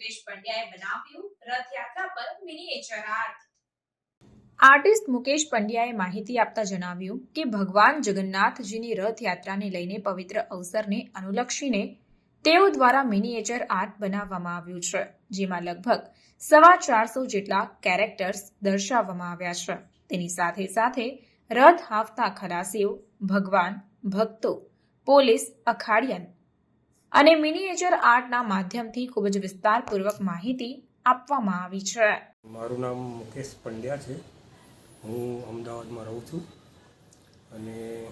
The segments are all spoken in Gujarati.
મુકેશ પંડ્યાએ બનાવ્યું રથયાત્રા પર મિનિએચર આર્ટ આર્ટિસ્ટ મુકેશ પંડ્યાએ માહિતી આપતા જણાવ્યું કે ભગવાન જગન્નાથજીની રથયાત્રાને લઈને પવિત્ર અવસરને અનુલક્ષીને તેઓ દ્વારા મિનિએચર આર્ટ બનાવવામાં આવ્યું છે, જેમાં લગભગ સવા ચારસો જેટલા કેરેક્ટર્સ દર્શાવવામાં આવ્યા છે. તેની સાથે સાથે રથ હાંફતા ખલાસીઓ, ભગવાન, ભક્તો, પોલીસ, અખાડિયન અને મિનિએચર આર્ટના માધ્યમથી ખૂબ જ વિસ્તારપૂર્વક માહિતી આપવામાં આવી છે. મારું નામ મુકેશ પંડ્યા છે. હું અમદાવાદમાં રહું છું. અને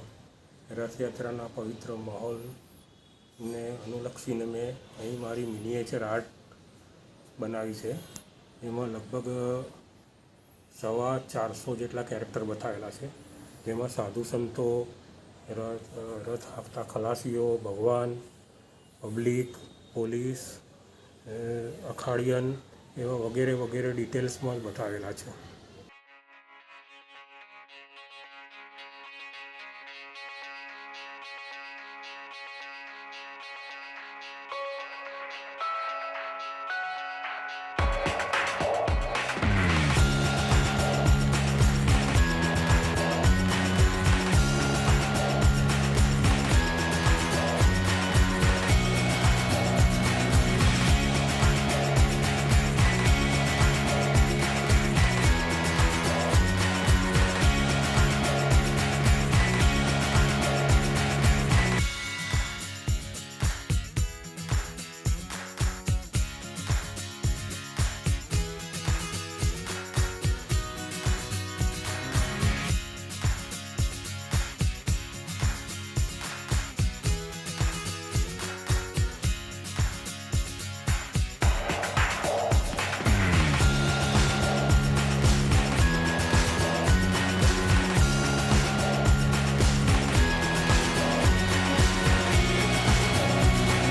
રથયાત્રાના પવિત્ર માહોલને અનુલક્ષીને મેં અહીં મારી મિનિએચર આર્ટ બનાવી છે. એમાં લગભગ સવા ચારસો જેટલા કેરેક્ટર બતાવેલા છે. જેમાં સાધુ સંતો, રથ રથ આપતા ખલાસીઓ, ભગવાન પબ્લિક પોલીસ અખાડિયન એવા વગેરે વગેરે ડિટેલ્સમાં બતાવેલા છે.